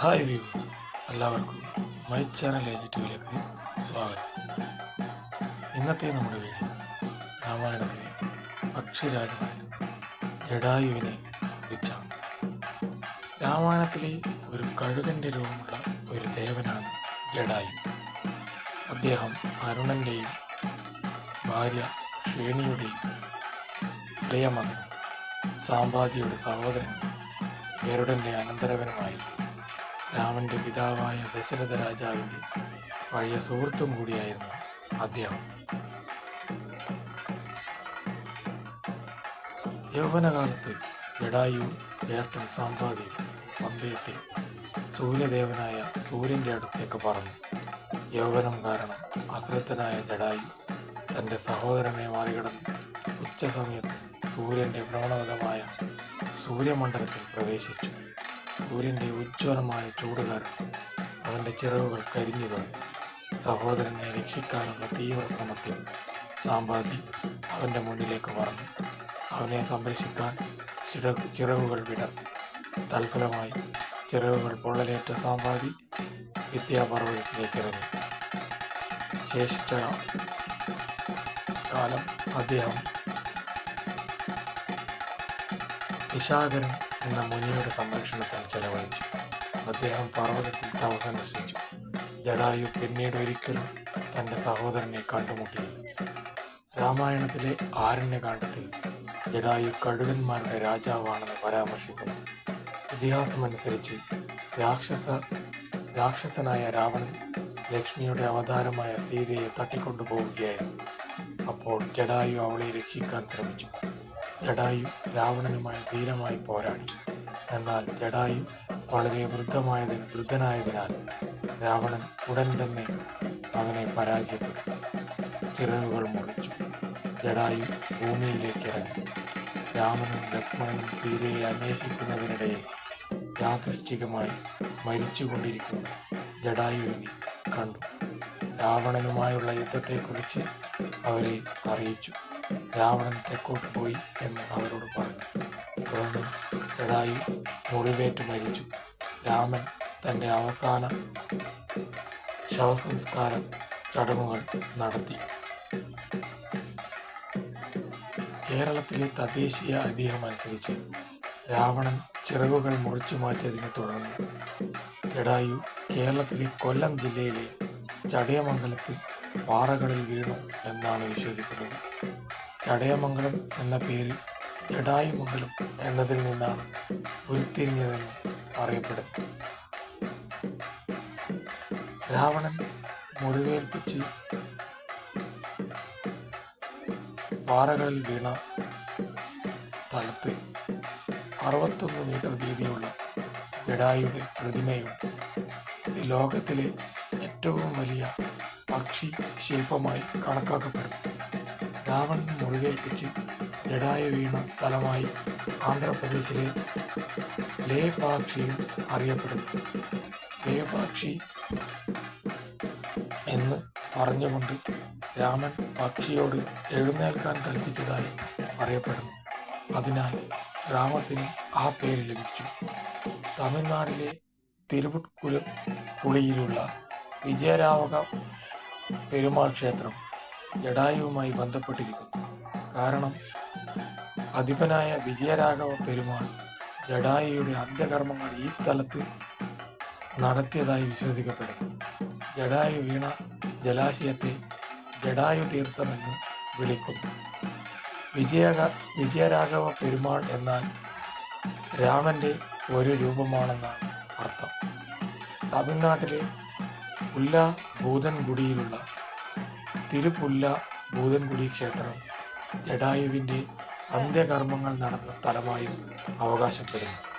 Hi viewers എല്ലാവർക്കും my channel ഏജറ്റുകളിലേക്ക് സ്വാഗതം. ഇന്നത്തെ നമ്മുടെ വീഡിയോ രാമായണത്തിലെ പക്ഷിരാജനായ ജഡായുവിനെ കുറിച്ചാണ്. രാമായണത്തിലെ ഒരു കഴുകന്റെ രൂപമുള്ള ഒരു ദേവനാണ് ജഡായു. അദ്ദേഹം അരുണന്റെയും ഭാര്യ ശ്രേണിയുടെയും ഇളയമകനും സാമ്പാദിയുടെ സഹോദരൻ ഗരുഡന്റെ അനന്തരവനുമായി രാമന്റെ പിതാവായ ദശരഥ രാജാവിന്റെ പഴയ സുഹൃത്തും കൂടിയായിരുന്നു അദ്ദേഹം. യൗവനകാലത്ത് ജഡായു ചേർത്തൻ സാമ്പാതി പന്തയത്തിൽ സൂര്യദേവനായ സൂര്യന്റെ അടുത്തേക്ക് പറഞ്ഞു യൗവനം കാരണം അശ്രദ്ധനായ ജഡായു തന്റെ സഹോദരനെ മറികടന്ന് ഉച്ചസമയത്ത് സൂര്യന്റെ ഭ്രമണപഥമായ സൂര്യമണ്ഡലത്തിൽ പ്രവേശിച്ചു. സൂര്യന്റെ ഉജ്ജ്വലമായ ചൂട് കാരണം അവന്റെ ചിറകുകൾ കരിഞ്ഞു തുടങ്ങി. സഹോദരനെ രക്ഷിക്കാനുള്ള തീവ്ര ശ്രമത്തിൽ സാമ്പാതി അവന്റെ മുന്നിലേക്ക് പറഞ്ഞു അവനെ സംരക്ഷിക്കാൻ ചിറകു ചിറകുകൾ വിടർത്തി. തൽഫലമായി ചിറകുകൾ പൊള്ളലേറ്റ സാമ്പാതി വിദ്യാപർവതത്തിലേക്ക് ഇറങ്ങി. ശേഷിച്ച കാലം അദ്ദേഹം നിശാകരൻ എന്ന മുനിയുടെ സംരക്ഷണത്തിൽ ചെലവഴിച്ചു. അദ്ദേഹം പർവതത്തിൽ തപസനുഷ്ഠിച്ചു ജഡായു പിന്നീട് ഒരിക്കലും തന്റെ സഹോദരനെ കണ്ടുമുട്ടിയില്ല. രാമായണത്തിലെ ആരണ്യകാണ്ഡത്തിൽ ജഡായു കഴുകന്മാരുടെ രാജാവാണെന്ന് പരാമർശിക്കുന്നു. ഇതിഹാസമനുസരിച്ച് രാക്ഷസ രാക്ഷസനായ രാവണൻ ലക്ഷ്മിയുടെ അവതാരമായ സീതയെ തട്ടിക്കൊണ്ടുപോവുകയായിരുന്നു. അപ്പോൾ ജഡായു അവളെ രക്ഷിക്കാൻ ശ്രമിച്ചു. ജഡായു രാവണനുമായി ധീരമായി പോരാടി. എന്നാൽ ജഡായു വളരെ വൃദ്ധമായതിന് വൃദ്ധനായതിനാൽ രാവണൻ ഉടൻ തന്നെ അവനെ പരാജയപ്പെട്ടു. ചിറകുകൾ മുറിച്ചു. ജഡായു ഭൂമിയിലേക്ക് ഇറങ്ങി. രാമനും ലക്ഷ്മണനും സീതയെ അന്വേഷിക്കുന്നതിനിടയിൽ യാദൃശ്ചികമായി മരിച്ചുകൊണ്ടിരിക്കുന്ന. ജഡായുവിനെ കണ്ടു. രാവണനുമായുള്ള യുദ്ധത്തെക്കുറിച്ച് അവരെ അറിയിച്ചു. രാവണൻ തെക്കോട്ട് പോയി എന്ന് അവരോട് പറഞ്ഞു. തുടർന്ന് ജഡായു മുറിവേറ്റ് മരിച്ചു. രാമൻ തന്റെ അവസാന ശവസംസ്കാര ചടങ്ങുകൾ നടത്തി. കേരളത്തിലെ തദ്ദേശീയ ഐതിഹ്യം അനുസരിച്ച് രാവണൻ ചിറകുകൾ മുറിച്ചു മാറ്റിയതിനെ തുടർന്ന് ജഡായു കേരളത്തിലെ കൊല്ലം ജില്ലയിലെ ചടയമംഗലത്ത് പാറകളിൽ വീണു എന്നാണ് വിശ്വസിക്കുന്നത്. ചടയമംഗലം എന്ന പേര് ജഡായുമംഗലം എന്നതിൽ നിന്നാണ് ഉരുത്തിരിഞ്ഞതെന്ന് അറിയപ്പെടുന്നു. രാവണൻ മുറിവേൽപ്പിച്ച് പാറകളിൽ വീണ സ്ഥലത്ത് അറുപത്തൊന്ന് മീറ്റർ വീതിയുള്ള ജഡായുടെ പ്രതിമയുണ്ട് ഇത് ലോകത്തിലെ ഏറ്റവും വലിയ പക്ഷി ശില്പമായി കണക്കാക്കപ്പെടുന്നു. രാവണൻ മുറിവേൽപ്പിച്ച് ജഡായു വീണ സ്ഥലമായി ആന്ധ്രാപ്രദേശിലെ ലേപാക്ഷിയും അറിയപ്പെടുന്നു. ലേപാക്ഷി എന്ന് പറഞ്ഞുകൊണ്ട് രാമൻ പക്ഷിയോട് എഴുന്നേൽക്കാൻ കൽപ്പിച്ചതായി അറിയപ്പെടുന്നു. അതിനാൽ ഗ്രാമത്തിന് ആ പേര് ലഭിച്ചു. തമിഴ്നാട്ടിലെ തിരുവുട്കുല കുളിയിലുള്ള വിജയരാവക പെരുമാൾ ക്ഷേത്രം. ജഡായുവുമായി ബന്ധപ്പെട്ടിരിക്കുന്നു. കാരണം അധിപനായ വിജയരാഘവ പെരുമാൾ ജഡായുയുടെ അന്ത്യകർമ്മങ്ങൾ ഈ സ്ഥലത്ത് നടത്തിയതായി വിശ്വസിക്കപ്പെടുന്നു. ജഡായു വീണ ജലാശയത്തെ ജഡായു തീർത്ഥമെന്ന് വിളിക്കുന്നു. വിജയ വിജയരാഘവ പെരുമാൾ എന്നാൽ രാമന്റെ ഒരു രൂപമാണെന്നാണ് അർത്ഥം. തമിഴ്നാട്ടിലെ ഉല്ലാ ഭൂതൻകുടിയിലുള്ള തിരുപുല്ല ഭൂതൻകുടി ക്ഷേത്രം ജഡായുവിന്റെ അന്ത്യകർമ്മങ്ങൾ നടന്ന സ്ഥലമായും അവകാശപ്പെടുന്നു.